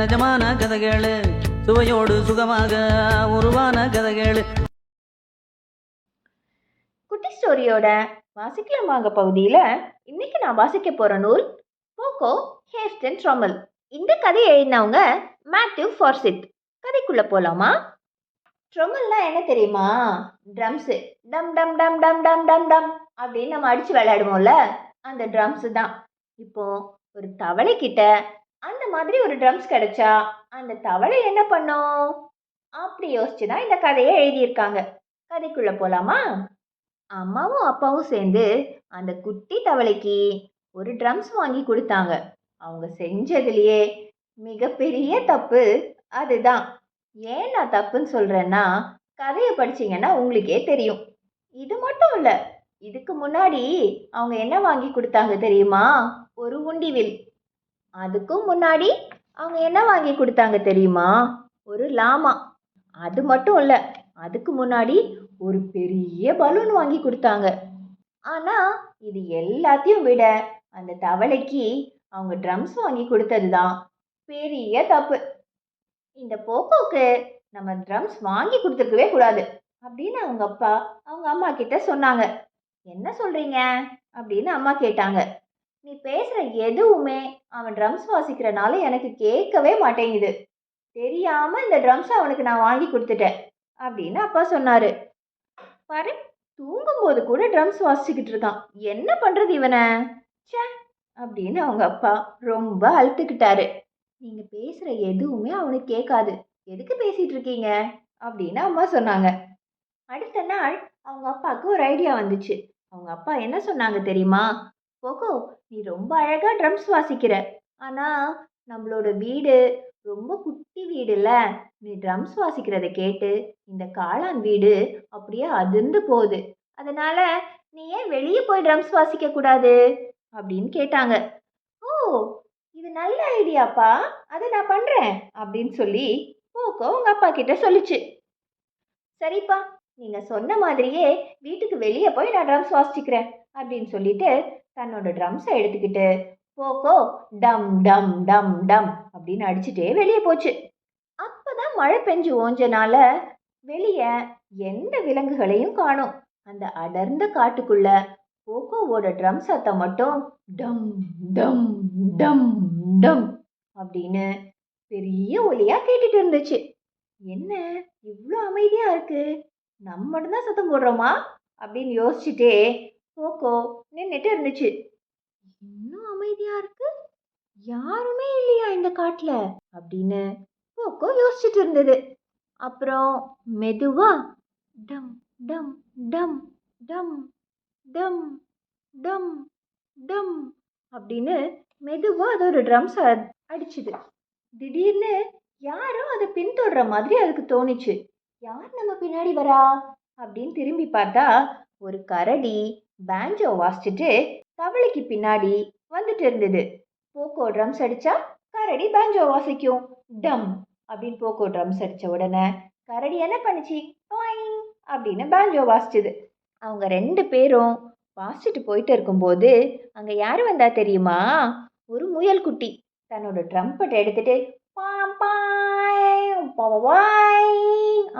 நிஜமான கதைகள். சுவையோடு சுகமாக உருவான கதைகள். குட்டி ஸ்டோரியோட வாசிக்கலாம் பகுதியில் இன்னைக்கு நான் வாசிக்க போகிற நூல் போக்கோ ஹேஸ்டன் ட்ரமல். இந்த கதையை எழுதினவங்க மேத்யூ ஃபார்சித். கதைக்குள்ளே போகலாமா ட்ரமல்னா என்ன தெரியுமா? ட்ரம்ஸு. டம் டம் டம் டம் டம் டம் டம் அப்படின்னு நம்ம அடித்து விளையாடுவோம்ல. அந்த ட்ரம்ஸு தான். இப்போ ஒரு தவளை கிட்ட அந்த மாதிரி ஒரு ட்ரம்ஸ் கிடைச்சா அந்த தவளை என்ன பண்ணும்? அப்படி யோசிச்சு தான் இந்த கதையை எழுதியிருக்காங்க. கதைக்குள்ளே போகலாமா அம்மாவும் அப்பாவும் சேர்ந்து அந்த குட்டி தவளைக்கு ஒரு ட்ரம்ஸ் வாங்கி கொடுத்தாங்க. அவங்க செஞ்சதுலேயே மிகப்பெரிய தப்பு அதுதான். ஏன் நான் தப்புன்னு சொல்கிறேன்னா கதையை படிச்சீங்கன்னா உங்களுக்கே தெரியும். இது மட்டும் இல்லை இதுக்கு முன்னாடி அவங்க என்ன வாங்கி கொடுத்தாங்க தெரியுமா? ஒரு உண்டிவில். அதுக்கும் முன்னாடி அவங்க என்ன வாங்கி கொடுத்தாங்க தெரியுமா? ஒரு லாமா. அது மட்டும் இல்லை அதுக்கு முன்னாடி ஒரு பெரிய பலூன் வாங்கி கொடுத்தாங்க. ஆனால் இது எல்லாத்தையும் விட அந்த தவளைக்கு அவங்க ட்ரம்ஸ் வாங்கி கொடுத்தது தான் பெரிய தப்பு. இந்த போக்கோக்கு நம்ம ட்ரம்ஸ் வாங்கி கொடுத்துருக்கவே கூடாது அப்படின்னு அவங்க அப்பா அவங்க அம்மா கிட்ட சொன்னாங்க. என்ன சொல்றீங்க? அப்படின்னு அம்மா கேட்டாங்க. நீ பேசுற எதுவுமே அவன் ட்ரம்ஸ் வாசிக்கிறனால எனக்கு கேட்கவே மாட்டேங்குது. தெரியாம இந்த ட்ரம்ஸ் அவனுக்கு நான் வாங்கி கொடுத்துட்டேன் அப்படின்னு அப்பா சொன்னாரு. பாரு தூங்கும்போது கூட ட்ரம்ஸ் வாசிச்சுக்கிட்டு இருக்கான். என்ன பண்றது இவனை? ச்சே! அப்படின்னு அவங்க அப்பா ரொம்ப அழுத்துக்கிட்டாரு. நீங்க பேசுற எதுவுமே அவனுக்கு கேட்காது. எதுக்கு பேசிட்டு இருக்கீங்க? அப்படின்னு அம்மா சொன்னாங்க. அடுத்த நாள் அவங்க அப்பாவுக்கு ஒரு ஐடியா வந்துச்சு. அவங்க அப்பா என்ன சொன்னாங்க தெரியுமா? போகோ நீ ரொம்ப அழகா ட்ரம்ஸ் வாசிக்கிற. ஆனா நம்மளோட வீடு ரொம்ப குட்டி வீடுல நீ ட்ரம்ஸ் வாசிக்கிறத கேட்டு இந்த காளான் வீடு அப்படியே அதிர்ந்து போகுது. அதனால நீ ஏன் வெளியே போய் ட்ரம்ஸ் வாசிக்க கூடாது? அப்படின்னு கேட்டாங்க. ஓ இது நல்ல ஐடியாப்பா. அதை நான் பண்றேன் அப்படின்னு சொல்லி போக்கோ உங்க அப்பா கிட்ட சொல்லுச்சு. சரிப்பா நீங்க சொன்ன மாதிரியே வீட்டுக்கு வெளியே போய் நான் ட்ரம்ஸ் வாசிச்சுக்கிறேன் அப்படின்னு சொல்லிட்டு தன்னோட ட்ரம்ஸை எடுத்துக்கிட்டு போக்கோ டம் டம் டம் டம் அப்படின்னு அடிச்சுட்டே வெளியே போச்சு. அப்பதான் மழை பெஞ்சு ஓஞ்சனால வெளியே எந்த விலங்குகளையும் காணும். அந்த அடர்ந்த காட்டுக்குள்ள போக்கோவோட ட்ரம் சத்தம் மட்டும் டம் டம் டம் டம் அப்படின்னு பெரிய ஒலியா கேட்டுட்டு இருந்துச்சு. என்ன இவ்வளோ அமைதியா இருக்கு? நம்ம மட்டும்தான் சத்தம் போடுறோமா? அப்படின்னு யோசிச்சுட்டே போக்கோ நின்றுட்டு இருந்துச்சு. இன்னும் அமைதியா இருக்கு? யாருமே இல்லையா இந்த காட்டுல? அப்படின்னு போக்கோ யோசிச்சுட்டு இருந்தது. அப்புறம் மெதுவா டம் டம் டம் டம் டம் டம் டம் அப்படின்னு மெதுவா அது ஒரு ட்ரம்ஸ் அடிச்சுது. திடீர்னு யாரோ அதை பின்தொடர மாதிரி அதுக்கு தோணுச்சு. யார் நம்ம பின்னாடி வரா? அப்படின்னு திரும்பி பார்த்தா ஒரு கரடி பேஞ்சோ வாசிச்சுட்டு தவளைக்கு பின்னாடி வந்துட்டு இருந்தது. போக்கோ ட்ரம்ஸ் அடிச்சா கரடி பேஞ்சோ வாசிக்கும். டம் அப்படின்னு போக்கோ ட்ரம்ஸ் அடிச்ச உடனே கரடி என்ன பண்ணுச்சு? டொய்ங் அப்படின்னு பேஞ்சோ வாசிச்சுது. அவங்க ரெண்டு பேரும் வாசிச்சுட்டு போயிட்டு இருக்கும்போது அங்கே யார் வந்தா தெரியுமா? ஒரு முயல் குட்டி தன்னோட ட்ரம்பட்டை எடுத்துட்டு பாம் பாய்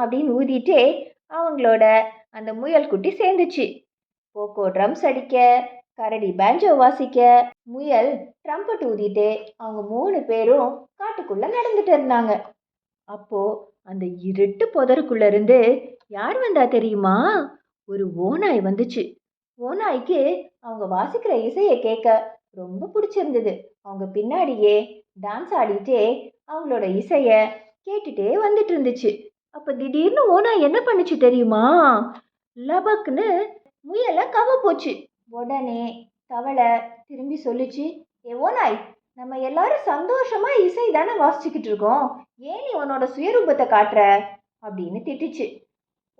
அப்படின்னு ஊதிட்டே அவங்களோட அந்த முயல் குட்டி சேர்ந்துச்சு. போக்கோ ட்ரம்ஸ் அடிக்க கரடி பேஞ்சோ வாசிக்க முயல் ட்ரம்பட் ஊதிட்டு அவங்க மூணு பேரும் காட்டுக்குள்ள நடந்துட்டு இருந்தாங்க. அப்போ அந்த இருட்டு புதருக்குள்ள இருந்து யார் வந்தா தெரியுமா? ஒரு ஓநாய் வந்துச்சு. ஓநாய்க்கு அவங்க வாசிக்கிற இசையை கேட்க ரொம்ப பிடிச்சிருந்தது. அவங்க பின்னாடியே டான்ஸ் ஆடிட்டே அவங்களோட இசைய கேட்டுட்டே வந்துட்டு இருந்துச்சு. அப்ப திடீர்னு ஓனாய் என்ன பண்ணுச்சு தெரியுமா? லபக்குன்னு முயலை கவ போச்சு. உடனே தவளை திரும்பி சொல்லுச்சு ஏ ஓனாய் நம்ம எல்லாரும் சந்தோஷமா இசை தானே வாசிச்சுக்கிட்டு இருக்கோம். ஏன் நீ உன்னோட சுயரூபத்தை காட்டுற? அப்படின்னு திட்டுச்சு.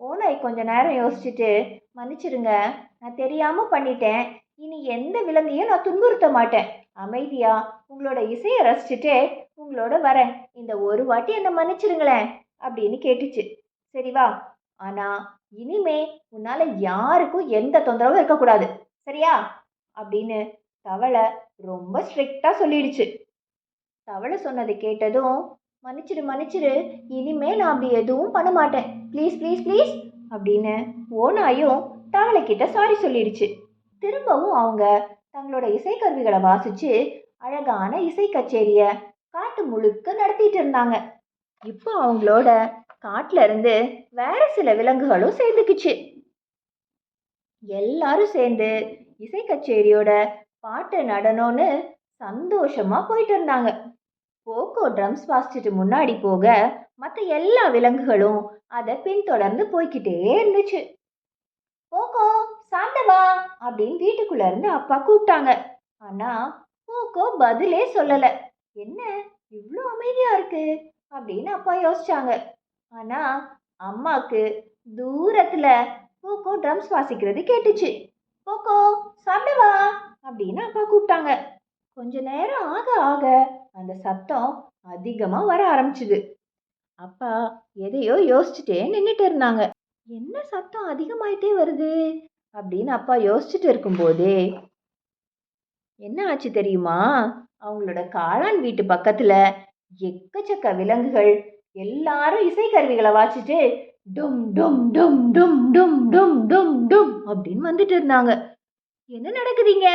ஓனாய் கொஞ்ச நேரம் யோசிச்சுட்டு மன்னிச்சிருங்க நான் தெரியாம பண்ணிட்டேன். இனி எந்த விலங்கையும் நான் துன்புறுத்த மாட்டேன். அமைதியா உங்களோட இசையை ரசிச்சுட்டு உங்களோட வரேன். இந்த ஒரு வாட்டி என்னை மன்னிச்சிருங்களேன் அப்படின்னு கேட்டுச்சு. சரி ஆனால் ஆனா இனிமே உன்னால யாருக்கும் எந்த தொந்தரவும் இருக்கக்கூடாது. சரியா? அப்படின்னு தவளை ரொம்ப ஸ்ட்ரிக்டா சொல்லிடுச்சு. தவளை சொன்னதை கேட்டதும் மன்னிச்சிடு மன்னிச்சிடு. இனிமே நான் அப்படி எதுவும் பண்ண மாட்டேன். ப்ளீஸ் ப்ளீஸ் ப்ளீஸ் அப்படின்னு ஓனாயும் தவளை கிட்ட சாரி சொல்லிடுச்சு. திரும்பவும் அவங்க தங்களோட இசைக்கருவிகளை வாசிச்சு அழகான இசை கச்சேரிய காட்டு முழுக்க நடத்திட்டு இருந்தாங்க. இப்போ அவங்களோட காட்டுல இருந்து வேற சில விலங்குகளும் சேர்ந்துக்குச்சு. எல்லாரும் சேர்ந்து இசை கச்சேரியோட பாட்டு நடனம்னு சந்தோஷமா போயிட்டு இருந்தாங்க. போக்கோ ட்ரம்ஸ் வாசிச்சுட்டு முன்னாடி போக மற்ற எல்லா விலங்குகளும் அதை பின்தொடர்ந்து போய்க்கிட்டே இருந்துச்சு. போக்கோ சாந்தவா அப்படின்னு வீட்டுக்குள்ள இருந்து அப்பா கூப்பிட்டாங்க. ஆனா போக்கோ பதிலே சொல்லல. என்ன இவ்வளோ அமைதியா இருக்கு? அப்படின்னு அப்பா யோசிச்சாங்க. ஆனா அம்மாக்கு தூரத்துல போக்கோ ட்ரம்ஸ் வாசிக்கிறது கேட்டுச்சு. போக்கோ சாப்பிடவா அப்படின்னு அப்பா கூப்பிட்டாங்க. கொஞ்ச நேரம் ஆக ஆக அந்த சத்தம் அதிகமாக வர ஆரம்பிச்சுது. அப்பா எதையோ யோசிச்சுட்டே நின்றுட்டு இருந்தாங்க. என்ன சத்தம் அதிகமாயிட்டே வருது? அப்படின்னு அப்பா யோசிச்சுட்டு இருக்கும்போதே என்ன ஆச்சு தெரியுமா? அவங்களோட காளான் வீட்டு பக்கத்துல எக்கச்சக்க விலங்குகள் எல்லாரும் இசைக்கருவிகளை வாசிட்டு டும் டும் டும் டும் டும் டும் டும் டும் அப்படின்னு வந்துட்டு இருந்தாங்க. என்ன நடக்குதுங்க?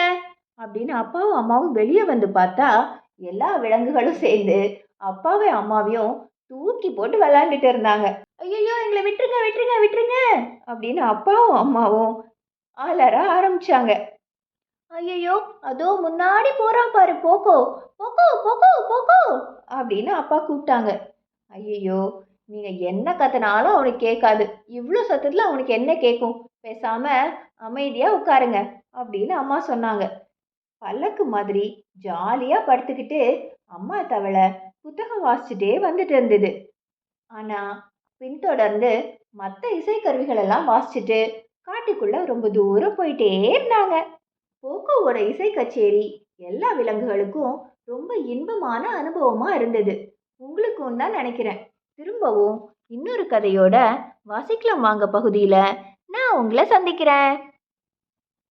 அப்படின்னு அப்பாவும் அம்மாவும் வெளியே வந்து பார்த்தா எல்லா விலங்குகளும் சேர்ந்து அப்பாவை அம்மாவையும் தூக்கி போட்டு விளாண்டுட்டு இருந்தாங்க. ஐயோ எங்களை விட்டுருங்க விட்டுருங்க விட்டுருங்க அப்படின்னு அப்பாவும் அம்மாவும் அலற ஆரம்பிச்சாங்க. ஐயோ அதோ முன்னாடி போறான் பாரு போக்கோ போக்கோ போக்கோ போக்கோ அப்படின்னு அப்பா கூப்பிட்டாங்க. ஐயோ நீங்க என்ன கத்துனாலும் அவனுக்கு கேட்காது. இவ்வளோ சத்தத்துல அவனுக்கு என்ன கேட்கும்? பேசாம அமைதியா உட்காருங்க அப்படின்னு அம்மா சொன்னாங்க. பல்லக்கு மாதிரி ஜாலியா படுத்துக்கிட்டு அம்மா தவளை புத்தகம் வாசிச்சுட்டே வந்துட்டு இருந்தது. ஆனா பின்தொடர்ந்து மற்ற இசைக்கருவிகள் எல்லாம் வாசிச்சுட்டு காட்டுக்குள்ள ரொம்ப தூரம் போயிட்டே இருந்தாங்க. போக்கோவோட இசை கச்சேரி எல்லா விலங்குகளுக்கும் ரொம்ப இன்பமான அனுபவமா இருந்தது. உங்களுக்கும் தான் நினைக்கிறேன். திரும்பவும் இன்னொரு கதையோட வாசிக்கலாம் வாங்க பகுதியில். நான் உங்களை சந்திக்கிறேன்.